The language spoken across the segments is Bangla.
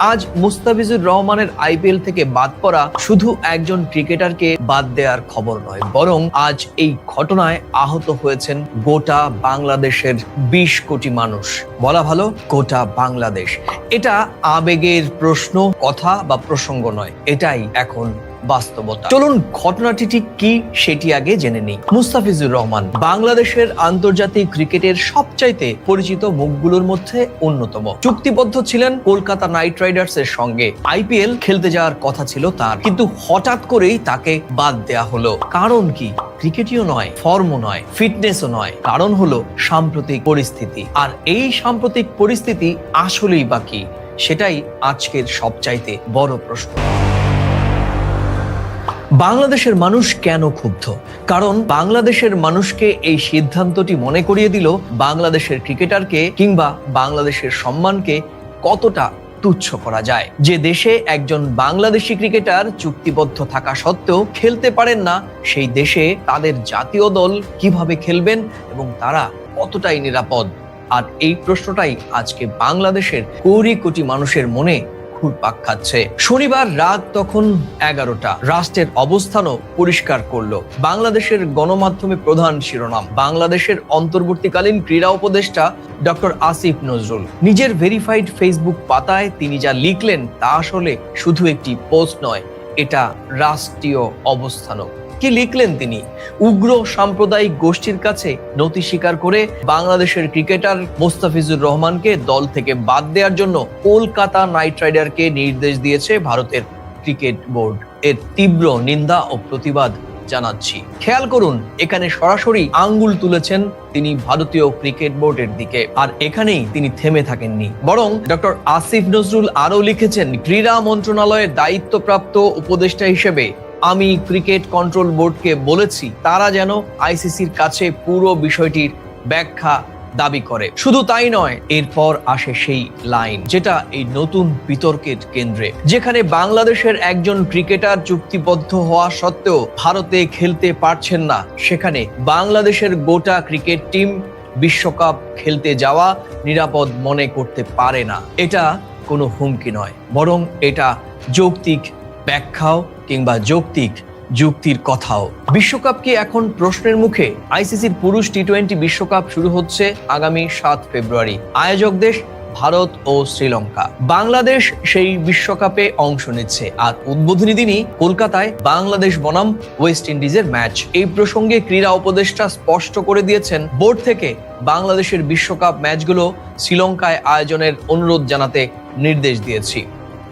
আজ মুস্তাফিজুর রহমানের আইপিএল থেকে বাদ পড়া শুধু একজন ক্রিকেটারকে বাদ দেওয়ার খবর নয়, বরং আজ এই ঘটনায় আহত হয়েছেন গোটা বাংলাদেশের বিশ কোটি মানুষ। বলা ভালো, গোটা বাংলাদেশ। এটা আবেগের প্রশ্ন, কথা বা প্রসঙ্গ নয়, এটাই এখন বাস্তবতা। চলুন, ঘটনাটি ঠিক কি সেটি আগে জেনে নিই। মুস্তাফিজুর রহমান, বাংলাদেশের আন্তর্জাতিক ক্রিকেটের সবচাইতে পরিচিত মুখগুলোর মধ্যে অন্যতম। চুক্তিবদ্ধ ছিলেন কলকাতা নাইট রাইডার্স এর সঙ্গে। আইপিএল খেলতে যাওয়ার কথা ছিল তার। কিন্তু হঠাৎ করেই তাকে বাদ দেয়া হলো। কারণ কি? ক্রিকেটীয় নয়, ফর্মও নয়, ফিটনেসও নয়। কারণ হলো সাম্প্রতিক পরিস্থিতি। আর এই সাম্প্রতিক পরিস্থিতি আসলেই বাকি সেটাই আজকের সবচাইতে বড় প্রশ্ন। বাংলাদেশের মানুষ কেন ক্ষুব্ধ? কারণ বাংলাদেশের মানুষকে এই সিদ্ধান্তটি মনে করিয়ে দিল বাংলাদেশের ক্রিকেটারকে কিংবা বাংলাদেশের সম্মানকে কতটা তুচ্ছ করা যায়। যে দেশে একজন বাংলাদেশি ক্রিকেটার চুক্তিবদ্ধ থাকা সত্ত্বেও খেলতে পারেন না, সেই দেশে তাদের জাতীয় দল কীভাবে খেলবেন এবং তারা কতটাই নিরাপদ? আর এই প্রশ্নটাই আজকে বাংলাদেশের কোটি কোটি মানুষের মনে ঘুরপাক খাচ্ছে। শনিবার রাত তখন এগারোটা। রাষ্ট্রের অবস্থানও পরিষ্কার করল। বাংলাদেশের গণমাধ্যমে প্রধান শিরোনাম, বাংলাদেশের অন্তর্বর্তীকালীন ক্রীড়া উপদেষ্টা ডক্টর আসিফ নজরুল। নিজের ভেরিফাইড ফেসবুক পাতায় তিনি যা লিখলেন তা আসলে শুধু একটি পোস্ট নয়, এটা রাষ্ট্রীয় অবস্থানও। কি লিখলেন তিনি? উগ্র সাম্প্রদায়িক গোষ্ঠীর কাছে নথি স্বীকার করে বাংলাদেশের ক্রিকেটার মোস্তাফিজুর রহমানকে দল থেকে বাদ দেওয়ার জন্য কলকাতা নাইট রাইডারকে নির্দেশ দিয়েছে ভারতের ক্রিকেট বোর্ড। এর তীব্র নিন্দা ও প্রতিবাদ জানাচ্ছি। খেয়াল করুন, এখানে সরাসরি আঙ্গুল তুলেছেন তিনি ভারতীয় ক্রিকেট বোর্ডের দিকে। আর এখানেই তিনি থেমে থাকেননি। বরং ডক্টর আসিফ নজরুল আরও লিখেছেন, ক্রীড়া মন্ত্রণালয়ের দায়িত্বপ্রাপ্ত উপদেষ্টা হিসেবে আমি ক্রিকেট কন্ট্রোল বোর্ডকে বলেছি, তারা যেন আইসিসির কাছে পুরো বিষয়টির ব্যাখ্যা দাবি করে। শুধু তাই নয়, এরপর আসে সেই লাইন, যেটা এই নতুন বিতর্কের কেন্দ্রে, যেখানে বাংলাদেশের একজন ক্রিকেটার চুক্তিবদ্ধ হওয়া সত্ত্বেও ভারতে খেলতে পারছেন না। সেখানে বাংলাদেশের গোটা ক্রিকেট টিম বিশ্বকাপ খেলতে যাওয়া নিরাপদ মনে করতে পারে না। এটা কোনো হুমকি নয়, বরং এটা যৌক্তিক ব্যাখ্যাও কিংবা যৌক্তিক যুক্তির কথাও। বিশ্বকাপ কি এখন প্রশ্নের মুখে আইসিসির পুরুষ টি টোয়েন্টি বিশ্বকাপ শুরু হচ্ছে আগামী সাত ফেব্রুয়ারি। আয়োজক দেশ ভারত ও শ্রীলঙ্কা। বাংলাদেশ সেই বিশ্বকাপে অংশ নিচ্ছে। আর উদ্বোধনী দিনই কলকাতায় বাংলাদেশ বনাম ওয়েস্ট ইন্ডিজের ম্যাচ। এই প্রসঙ্গে ক্রীড়া উপদেষ্টা স্পষ্ট করে দিয়েছেন, বোর্ড থেকে বাংলাদেশের বিশ্বকাপ ম্যাচগুলো শ্রীলঙ্কায় আয়োজনের অনুরোধ জানাতে নির্দেশ দিয়েছি।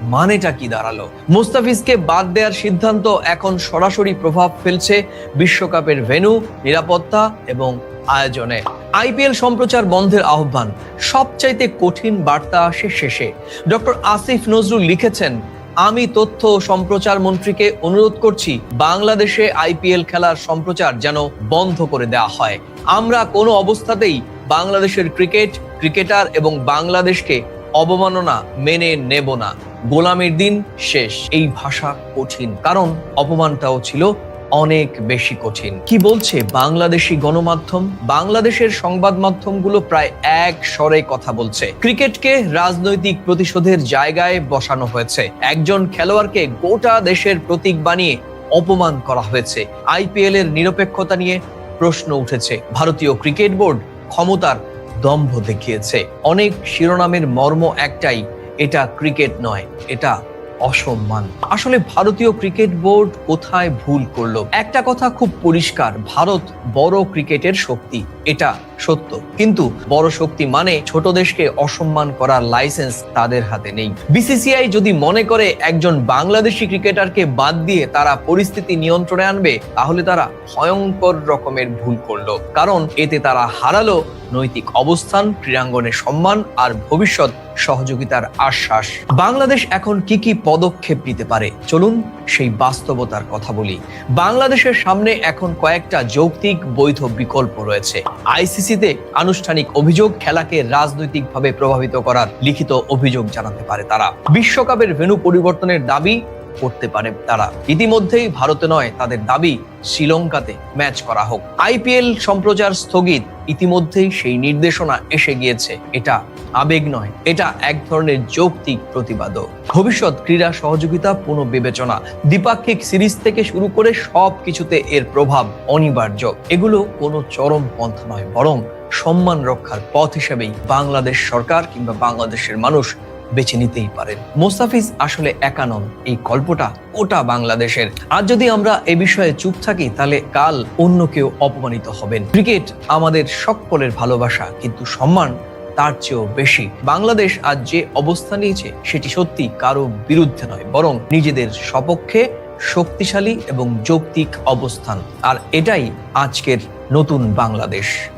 মানেটা কি দাঁড়াল? মুস্তাফিজকে বাদ দেওয়ার সিদ্ধান্ত এখন সরাসরি প্রভাব ফেলছে বিশ্বকাপের ভেন্যু, নিরাপত্তা এবং আয়োজনে। আইপিএল সম্প্রচার বন্ধের আহ্বান, সবচাইতে কঠিন বার্তা আসে শেষে। ডক্টর আসিফ নজরুল লিখেছেন, আমি তথ্য সম্প্রচার মন্ত্রীকে অনুরোধ করছি, বাংলাদেশে আইপিএল খেলার সম্প্রচার যেন বন্ধ করে দেওয়া হয়। আমরা কোনো অবস্থাতেই বাংলাদেশের ক্রিকেট, ক্রিকেটার এবং বাংলাদেশকে অবমাননা মেনে নেব না। গোলামের দিন শেষ। এই ভাষা কঠিন, কারণ অপমানটাও ছিল অনেক বেশি কঠিন। কি বলছে বাংলাদেশি গণমাধ্যম? বাংলাদেশের সংবাদ মাধ্যমগুলো প্রায় এক স্বরে কথা বলছে। ক্রিকেটকে রাজনৈতিক প্রতিশোধের জায়গায় বসানো হয়েছে। একজন খেলোয়াড়কে গোটা দেশের প্রতীক বানিয়ে অপমান করা হয়েছে। আইপিএল এর নিরপেক্ষতা নিয়ে প্রশ্ন উঠেছে। ভারতীয় ক্রিকেট বোর্ড ক্ষমতার দম্ভ দেখিয়েছে। অনেক শিরোনামের মর্ম একটাই এটা ক্রিকেট নয়, এটা অসম্মান। আসলে ভারতীয় ক্রিকেট বোর্ড কোথায় ভুল করল? একটা কথা খুব পরিষ্কার, ভারত বড় ক্রিকেটের শক্তি, এটা সত্য। কিন্তু বড় শক্তি মানে ছোট দেশকে অসম্মান করার লাইসেন্স তাদের হাতে নেই। বিসিসিআই যদি মনে করে একজন বাংলাদেশি ক্রিকেটারকে বাদ দিয়ে তারা পরিস্থিতি নিয়ন্ত্রণে আনবে, তাহলে তারা ভয়ঙ্কর রকমের ভুল করল। কারণ এতে তারা হারালো নৈতিক অবস্থান ক্রীড়াঙ্গনের সম্মান আর ভবিষ্যৎ সহযোগিতার আশ্বাস। বাংলাদেশ এখন কি কি পদক্ষেপ নিতে পারে? চলুন সেই বাস্তবতার কথা বলি। বাংলাদেশের সামনে এখন কয়েকটা যৌক্তিক বৈধ বিকল্প রয়েছে। আইসিসিতে আনুষ্ঠানিক অভিযোগ খেলাকে রাজনৈতিকভাবে প্রভাবিত করার লিখিত অভিযোগ জানাতে পারে তারা। বিশ্বকাপের ভেন্যু পরিবর্তনের দাবি করতে পারে তারা। ইতিমধ্যেই ভারতে নয়, তাদের দাবি শ্রীলঙ্কাতে ম্যাচ করা হোক। আইপিএল সম্প্রচার স্থগিত। ইতিমধ্যেই সেই নির্দেশনা এসে গিয়েছে। এটা আবেগ নয়, এটা এক ধরনের যৌক্তিক প্রতিবাদও ভবিষ্যৎ ক্রীড়া সহযোগিতা পুনঃবিবেচনা দ্বিপাক্ষিক সিরিজ থেকে শুরু করে সব কিছুতে এর প্রভাব অনিবার্য। এগুলো কোনো চরম পন্থা নয়, বরং সম্মান রক্ষার পথ হিসেবেই বাংলাদেশ সরকার কিংবা বাংলাদেশের মানুষ বেছে নিতেই পারেন। মোস্তাফিজ আসলে একা নন, এই গল্পটা ওটা বাংলাদেশের। আর যদি আমরা এ বিষয়ে চুপ থাকি, তাহলে কাল অন্য কেউ অপমানিত হবেন। ক্রিকেট আমাদের সকলের ভালোবাসা, কিন্তু সম্মান তার চেয়েও বেশি। বাংলাদেশ আজ যে অবস্থা নিয়েছে, সেটি সত্যি কারও বিরুদ্ধে নয়, বরং নিজেদের সপক্ষে শক্তিশালী এবং যৌক্তিক অবস্থান। আর এটাই আজকের নতুন বাংলাদেশ।